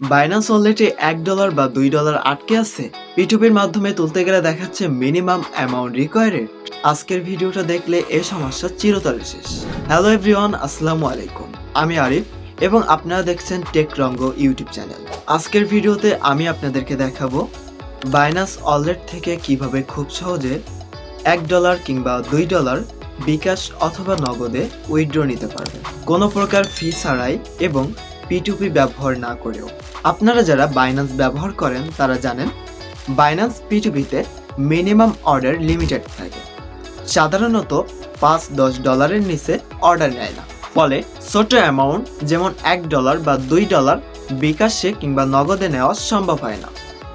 Binance ওয়ালেটে এক dollar বা দুই ডলার আটকে আছে। পিটুপির মাধ্যমে তুলতে গেলে দেখাচ্ছে মিনিমাম অ্যামাউন্ট রিকোয়ারেড আজকের ভিডিওটা দেখলে এ সমস্যা চিরতরে শেষ। হ্যালো এভরিওয়ান আসসালামু আলাইকুম। আমি আরিফ এবং আপনারা দেখছেন টেক রঙ্গ ইউটিউব চ্যানেল। আজকের ভিডিওতে আমি আপনাদেরকে দেখাবো বাইনান্স ওয়ালেট থেকে কীভাবে খুব সহজে এক ডলার কিংবা দুই ডলার বিকাশ অথবা নগদে উইথড্র নিতে পারবেন। কোনো প্রকার ফি ছাড়াই এবং পিটুপি ব্যবহার না করেও। আপনারা যারা বাইন্যান্স ব্যবহার করেন, তারা জানেন বাইন্যান্স পিটুপিতে মিনিমাম অর্ডার লিমিটেড থাকে। সাধারণত পাঁচ দশ ডলারের নিচে অর্ডার নেয় না। ফলে ছোট অ্যামাউন্ট যেমন এক ডলার বা দুই ডলার বিকাশে কিংবা নগদে নেওয়া সম্ভব হয় না।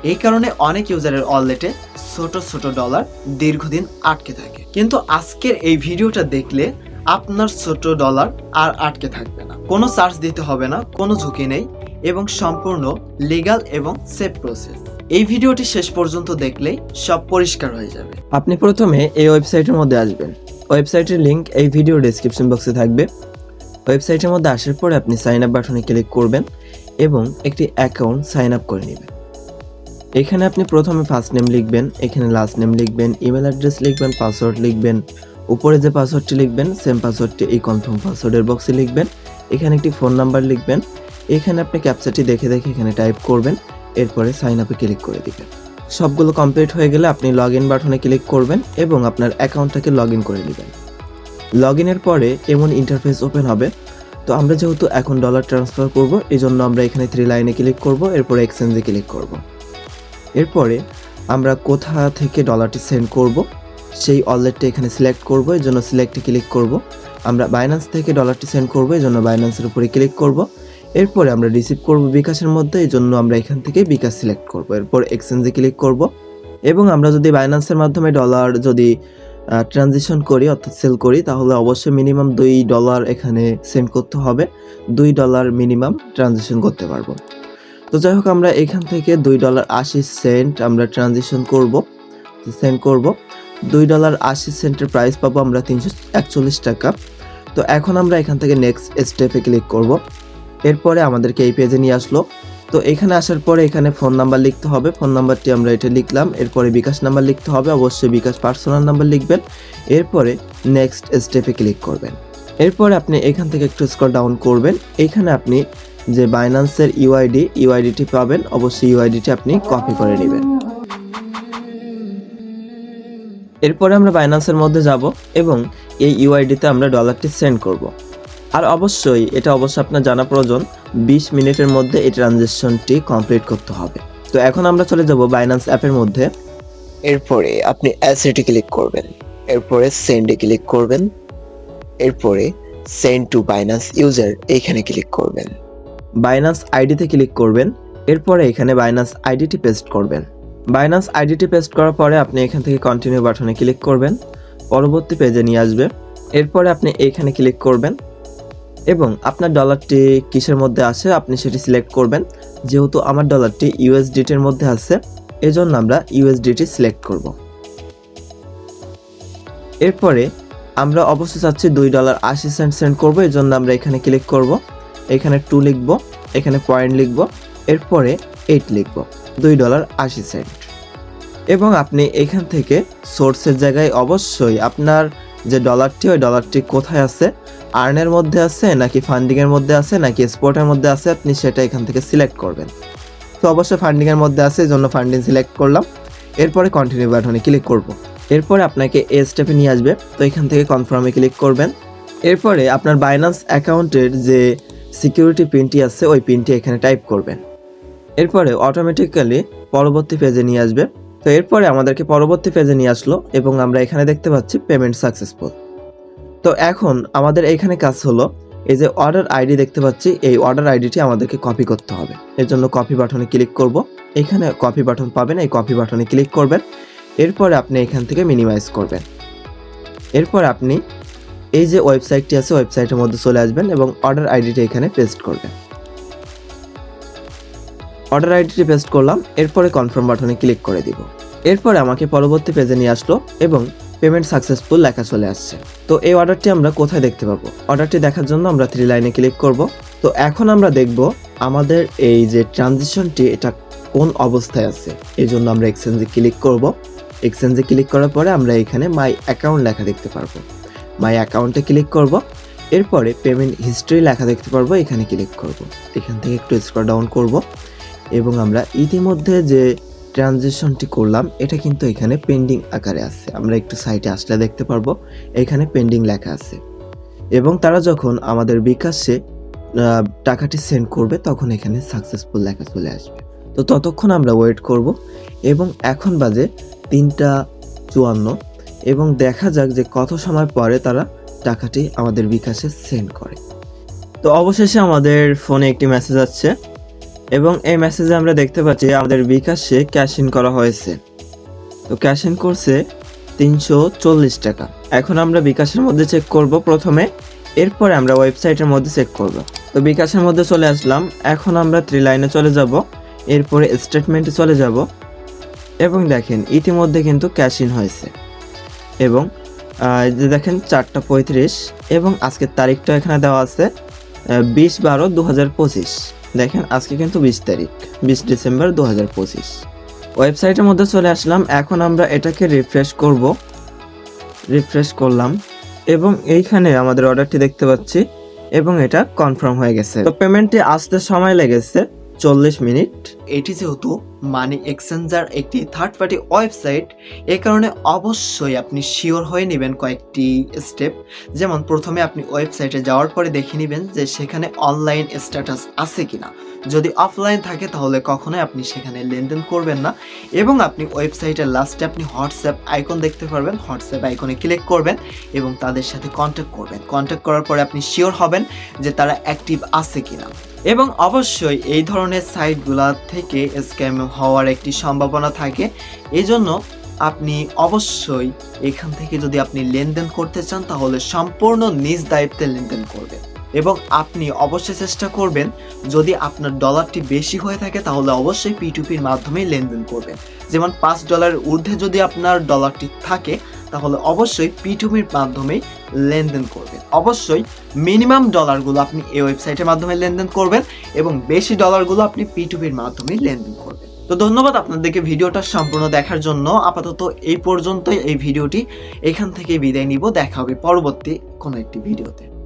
এই কারণে অনেক ইউজারের ওয়ালেটে ছোট ছোট ডলার দীর্ঘদিন আটকে থাকে। কিন্তু আজকের এই ভিডিওটা দেখলে আপনার ছোট ডলার আর আটকে থাকবে না। কোনো চার্জ দিতে হবে না, কোনো ঝুঁকি নেই এবং সম্পূর্ণ লিগ্যাল এবং সেফ প্রসেস এই ভিডিওটি শেষ পর্যন্ত দেখলেই সব পরিষ্কার হয়ে যাবে। আপনি প্রথমে এই ওয়েবসাইটের মধ্যে আসবেন। ওয়েবসাইটের লিঙ্ক এই ভিডিও ডেসক্রিপশন বক্সে থাকবে। ওয়েবসাইটের মধ্যে আসার পরে আপনি সাইন আপ বাটনে ক্লিক করবেন এবং একটি অ্যাকাউন্ট সাইন আপ করে নেবেন। এখানে আপনি প্রথমে ফার্স্ট নেম লিখবেন, এখানে লাস্ট নেম লিখবেন ইমেল অ্যাড্রেস লিখবেন পাসওয়ার্ড লিখবেন উপরে যে পাসওয়ার্ডটি লিখবেন সেম পাসওয়ার্ডটি এই কনফার্ম পাসওয়ার্ডের বক্সে লিখবেন। এখানে একটি ফোন নাম্বার লিখবেন। এখানে আপনি ক্যাপচাটি দেখে দেখে এখানে টাইপ করবেন। এরপরে সাইন আপে ক্লিক করে দিবেন। সবগুলো কমপ্লিট হয়ে গেলে আপনি লগ ইন বাটনে ক্লিক করবেন এবং আপনার অ্যাকাউন্টটাকে লগ ইন করে নেবেন। লগ ইনের পরে এমন ইন্টারফেস ওপেন হবে। তো আমরা যেহেতু এখন ডলার ট্রান্সফার করব এই জন্য আমরা এখানে থ্রি লাইনে ক্লিক করব, এরপরে এক্সচেঞ্জে ক্লিক করব। এরপরে আমরা কোথা থেকে ডলারটি সেন্ড করব সেই ওয়ালেটটা এখানে সিলেক্ট করব, এই জন্য সিলেক্টে ক্লিক করব। আমরা বাইন্যান্স থেকে ডলারটি সেন্ড করব, এই জন্য বাইন্যান্সের উপরে ক্লিক করব। এরপরে আমরা রিসিভ করব বিকাশের মধ্যে, এই জন্য আমরা এখান থেকে বিকাশ সিলেক্ট করব। এরপর এক্সচেঞ্জে ক্লিক করব। এবং আমরা যদি বাইন্যান্সের মাধ্যমে ডলার যদি ট্রানজিশন করি, অর্থাৎ সেল করি, তাহলে অবশ্যই মিনিমাম দুই ডলার এখানে সেন্ড করতে হবে। দুই ডলার মিনিমাম ট্রানজিশন করতে পারব। তো যাই হোক, আমরা এখান থেকে দুই ডলার আশি সেন্ট আমরা ট্রানজিশন করব। সেন্ড করব। দুই ডলার আশি সেন্টের প্রাইস পাবো আমরা তিনশো একচল্লিশ টাকা। তো এখন আমরা এখান থেকে নেক্সট স্টেপে ক্লিক করব। এরপরে আমাদেরকে এই পেজে নিয়ে আসলো। তো এখানে আসার পরে এখানে ফোন নাম্বার লিখতে হবে। ফোন নাম্বারটি আমরা এটা লিখলাম। এরপরে বিকাশ নাম্বার লিখতে হবে। অবশ্যই বিকাশ পার্সোনাল নাম্বার লিখবেন। এরপরে নেক্সট স্টেপে ক্লিক করবেন। এরপরে আপনি এখান থেকে একটু স্কল ডাউন করবেন। এখানে আপনি যে বাইন্যান্সের ইউআইডি ইউআইডিটি পাবেন। অবশ্যই ইউআইডিটি আপনি কপি করে নেবেন। এরপরে আমরা বাইন্যান্সের মধ্যে যাব এবং এই ইউআইডিতে আমরা ডলারটি সেন্ড করব। আর অবশ্যই এটা অবশ্য আপনার জানা প্রয়োজন, বিশ মিনিটের মধ্যে এই ট্রানজেকশনটি কমপ্লিট করতে হবে। তো এখন আমরা চলে যাব বাইন্যান্স অ্যাপের মধ্যে। এরপরে আপনি অ্যাসেটে ক্লিক করবেন। এরপরে সেন্ডে ক্লিক করবেন। এরপরে সেন্ড টু বাইনান্স ইউজার এইখানে ক্লিক করবেন। বাইন্যান্স আইডিতে ক্লিক করবেন। এরপরে এখানে বাইন্যান্স আইডিটি পেস্ট করবেন। বাইন্যান্স আইডিটি পেস্ট করার পরে আপনি এখান থেকে কন্টিনিউ বাটনে ক্লিক করবেন। পরবর্তী পেজে নিয়ে আসবে। এরপরে আপনি এইখানে ক্লিক করবেন এবং আপনার ডলারটি কিসের মধ্যে আছে আপনি সেটি সিলেক্ট করবেন। যেহেতু আমার ডলারটি ইউএসডিটির মধ্যে আছে, এজন্য আমরা ইউএসডিটি সিলেক্ট করব। এরপরে আমরা অবশ্যই চাচ্ছি দুই ডলার আশি সেন্ট সেন্ড করব এই জন্য আমরা এখানে ক্লিক করব। এখানে টু লিখব, এখানে পয়েন্ট লিখব, এরপরে এইট লিখব, দুই ডলার আশি সেন্ট এবং আপনি এখান থেকে সোর্সের জায়গায় অবশ্যই আপনার যে ডলারটি ওই ডলারটি কোথায় আছে? আর্নের মধ্যে আছে নাকি ফান্ডিংয়ের মধ্যে আছে নাকি স্পটের মধ্যে আছে? আপনি সেটা এখান থেকে সিলেক্ট করবেন। তো অবশ্যই ফান্ডিংয়ের মধ্যে আছে, এই জন্য ফান্ডিং সিলেক্ট করলাম। এরপরে কন্টিনিউ বাটনে ক্লিক করব। এরপরে আপনাকে এ স্টেপে নিয়ে আসবে। তো এখান থেকে কনফার্মে ক্লিক করবেন। এরপরে আপনার বাইন্যান্স অ্যাকাউন্টের যে সিকিউরিটি পিনটি আছে, ওই পিনটি এখানে টাইপ করবেন। এরপরে অটোমেটিক্যালি পরবর্তী পেজে নিয়ে আসবে। তো এরপরে আমাদেরকে পরবর্তী পেজে নিয়ে আসলো এবং আমরা এখানে দেখতে পাচ্ছি পেমেন্ট সাকসেসফুল তো এখন আমাদের এখানে কাজ হলো এই যে অর্ডার আইডি দেখতে পাচ্ছি, এই অর্ডার আইডিটি আমাদেরকে কপি করতে হবে। এর জন্য কপি বাটনে ক্লিক করব। এখানে কপি বাটন পাবেন, এই কপি বাটনে ক্লিক করবেন। এরপরে আপনি এখান থেকে মিনিমাইজ করবেন। এরপর আপনি এই যে ওয়েবসাইটটি আছে ওয়েবসাইটের মধ্যে চলে আসবেন এবং অর্ডার আইডিটি এখানে পেস্ট করবেন। অর্ডার আইডিটি পেস্ট করলাম, এরপরে কনফার্ম বাটনে ক্লিক করে দিব। এরপরে আমাকে পরবর্তী পেজে নিয়ে আসলো এবং পেমেন্ট সাকসেসফুল লেখা চলে আসছে। তো এই অর্ডারটি আমরা কোথায় দেখতে পাবো? অর্ডারটি দেখার জন্য আমরা থ্রি লাইনে ক্লিক করব। তো এখন আমরা দেখব আমাদের এই যে ট্রানজিশনটি এটা কোন অবস্থায় আছে। এই জন্য আমরা এক্সচেঞ্জে ক্লিক করব। এক্সচেঞ্জে ক্লিক করার পরে আমরা এখানে মাই অ্যাকাউন্ট লেখা দেখতে পারব। মাই অ্যাকাউন্টে ক্লিক করব। এরপরে পেমেন্ট হিস্ট্রি লেখা দেখতে পারব। এখানে ক্লিক করব। এখান থেকে একটু স্ক্রল ডাউন করব। এবং আমরা ইতিমধ্যে যে ট্রানজেকশনটি করলাম, এটা কিন্তু এখানে পেন্ডিং আকারে আছে। আমরা একটু সাইটে আসলে দেখতে পারব, এখানে পেন্ডিং লেখা আছে। এবং তারা যখন আমাদের বিকাশে টাকাটি সেন্ড করবে, তখন এখানে সাকসেসফুল লেখা চলে আসবে। তো ততক্ষণ আমরা ওয়েট করব, এবং এখন বাজে তিনটা চুয়ান্ন, এবং দেখা যাক যে কত সময় পরে তারা টাকাটি আমাদের বিকাশে সেন্ড করে। তো অবশেষে আমাদের ফোনে একটি মেসেজ আসছে। এবং এই মেসেজে আমরা দেখতে পাচ্ছি আমাদের বিকাশে ক্যাশ ইন করা হয়েছে। তো ক্যাশ ইন করছে তিনশো চল্লিশ টাকা। এখন আমরা বিকাশের মধ্যে চেক করব প্রথমে, এরপরে আমরা ওয়েবসাইটের মধ্যে চেক করব। তো বিকাশের মধ্যে চলে আসলাম, এখন আমরা থ্রি লাইনে চলে যাব, এরপরে স্টেটমেন্টে চলে যাব, এবং দেখেন ইতিমধ্যে কিন্তু ক্যাশ ইন হয়েছে। এবং যে দেখেন চারটা পঁয়ত্রিশ, এবং আজকের তারিখটা এখানে দেওয়া আছে বিশ বারো দু হাজার পঁচিশ। দেখেন, আজকে কিন্তু বিশ তারিখ, বিশ ডিসেম্বর দু হাজার পঁচিশ। ওয়েবসাইটের মধ্যে চলে আসলাম, এখন আমরা এটাকে রিফ্রেশ করব রিফ্রেশ করলাম, এবং এইখানে আমাদের অর্ডারটি দেখতে পাচ্ছি, এবং এটা কনফার্ম হয়ে গেছে। তো পেমেন্টটি আসতে সময় লেগেছে চল্লিশ মিনিট। এটি যেহেতু মানি এক্সচেঞ্জার একটি থার্ড পার্টি ওয়েবসাইট এ কারণে অবশ্যই আপনি শিওর হয়ে নেবেন কয়েকটি স্টেপ যেমন প্রথমে আপনি ওয়েবসাইটে যাওয়ার পরে দেখে নেবেন যে সেখানে অনলাইন স্ট্যাটাস আছে কিনা। যদি অফলাইন থাকে তাহলে কখনোই আপনি সেখানে লেনদেন করবেন না। এবং আপনি ওয়েবসাইটের লাস্টে আপনি হোয়াটসঅ্যাপ আইকন দেখতে পারবেন। হোয়াটসঅ্যাপ আইকনে ক্লিক করবেন এবং তাদের সাথে কন্ট্যাক্ট করবেন। কন্ট্যাক্ট করার পরে আপনি শিওর হবেন যে তারা অ্যাক্টিভ আছে কিনা। এবং অবশ্যই এই ধরনের সাইটগুলা থেকে স্ক্যাম হওয়ার একটি সম্ভাবনা থাকে। এই জন্য আপনি অবশ্যই এখান থেকে যদি আপনি লেনদেন করতে চান, তাহলে সম্পূর্ণ নিজ দায়িত্বে লেনদেন করবেন। এবং আপনি অবশ্যই চেষ্টা করবেন, যদি আপনার ডলারটি বেশি হয়ে থাকে, তাহলে অবশ্যই পিটুপির মাধ্যমেই লেনদেন করবেন। যেমন পাঁচ ডলারের ঊর্ধ্বে যদি আপনার ডলারটি থাকে, তাহলে অবশ্যই পিটুপির মাধ্যমেই লেনদেন করবেন। অবশ্যই মিনিমাম ডলারগুলো আপনি এই ওয়েবসাইটের মাধ্যমে লেনদেন করবেন এবং বেশি ডলারগুলো আপনি পিটুপির মাধ্যমে লেনদেন করবেন। তো ধন্যবাদ আপনাদেরকে ভিডিওটা সম্পূর্ণ দেখার জন্য। আপাতত এই পর্যন্তই এই ভিডিওটি। এখান থেকে বিদায় নিব। দেখা হবে পরবর্তী কোনো একটি ভিডিওতে।